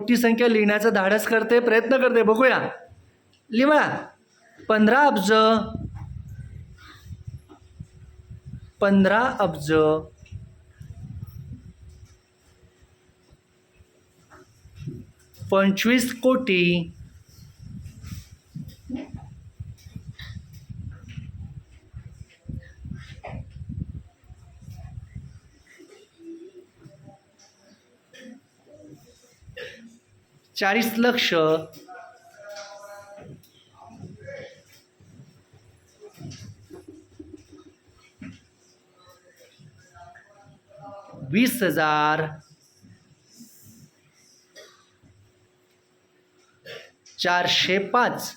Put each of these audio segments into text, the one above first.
मोठी संख्या लिहिण्याचा धाडस करते प्रयत्न करते. बघूया. लिहा. पंधरा अब्ज. पंधरा अब्ज. पंचवीस कोटी. चाळीस लक्ष. वीस हजार. चारशे पाच.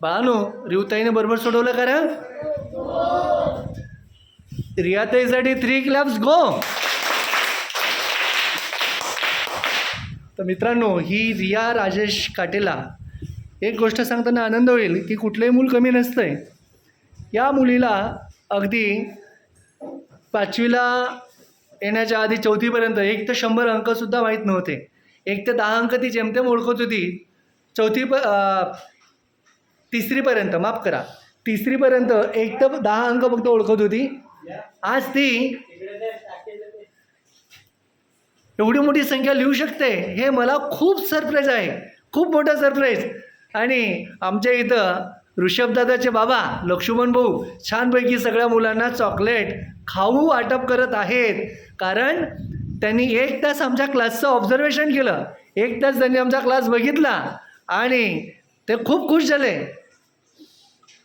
बाळानो रिवताईने बरोबर सोडवलं करा रियाताईसाठी थ्री क्लॅब्स गो तर मित्रांनो ही रिया राजेश काटेला. एक गोष्ट सांगताना आनंद होईल की कुठलंही मूल कमी नसतंय. या मुलीला अगदी पाचवीला येण्याच्या आधी चौथीपर्यंत एक तर शंभर अंकसुद्धा माहीत नव्हते. एक ते दहा अंक ती जेमतेम ओळखत होती. चौथी प तिसरीपर्यंत माफ करा. तिसरीपर्यंत एक तर दहा अंक फक्त ओळखत होती. आज ती एवढी मोठी संख्या लिहू शकते. हे मला खूप सरप्राईज आहे. खूप मोठं सरप्राईज आणि आमच्या इथं ऋषभदादाचे बाबा लक्ष्मण भाऊ छानपैकी सगळ्या मुलांना चॉकलेट खाऊ वाटप करत आहेत. कारण त्यांनी एक तास आमच्या क्लासचं ऑब्झर्वेशन केलं. एक तास त्यांनी आमचा क्लास बघितला आणि ते खूप खुश झाले.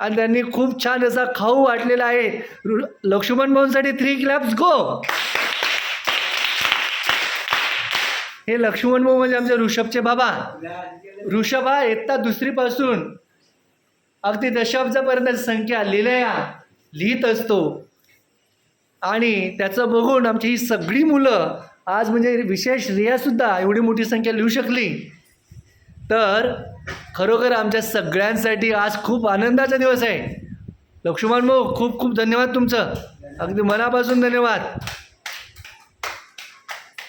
आणि त्यांनी खूप छान असा खाऊ वाटलेला आहे. लक्ष्मण भाऊंसाठी थ्री क्लॅप्स गो हे लक्ष्मण भाऊ म्हणजे आमच्या ऋषभचे बाबा. ऋषभ हा इयत्ता दुसरीपासून. अगदी दशाब्दापर्यंत संख्या लिहिल्या लिहित असतो. आणि त्याचं बघून आमची ही सगळी मुलं आज म्हणजे विशेष रियासुद्धा एवढी मोठी संख्या लिहू शकली. तर खरोखर आमच्या सगळ्यांसाठी आज खूप आनंदाचा दिवस आहे. लक्ष्मण भाऊ खूप खूप धन्यवाद तुमचं. अगदी मनापासून धन्यवाद.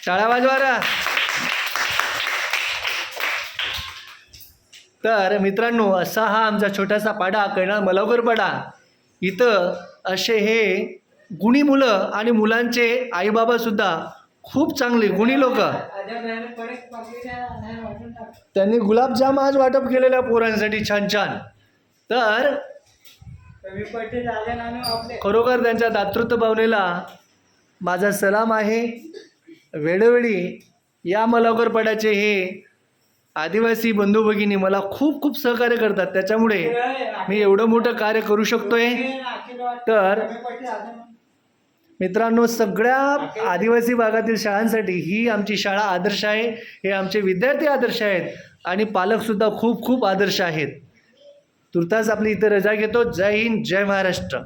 शाळा वाजवारा तर मित्रांनो असा हा आमचा छोटासा पाडा करणार मलावकर पाडा. इथं असे हे गुणी मुलं आणि मुलांचे आईबाबासुद्धा खूप चांगले. गुणी लोक? त्यांनी गुलाबजाम आज वाटप केलेल्या पोरांसाठी छान छान. तर खरोखर त्यांच्या दातृत्व भावनेला माझा सलाम आहे. वेळोवेळी या मलावकर पडाचे हे आदिवासी बंधू भगिनी मला खूप खूप सहकार्य करतात. त्याच्यामुळे मी एवढं मोठं कार्य करू शकतोय. तर मित्रांनो सगळ्या आदिवासी भागातील शाळांसाठी ही आमची शाळा आदर्श आहे हे आमचे विद्यार्थी आदर्श आहेत आणि पालकसुद्धा खूप खूप आदर्श आहेत. तुर्तास आपली इथं रजा घेतो. जय हिंद जय महाराष्ट्र.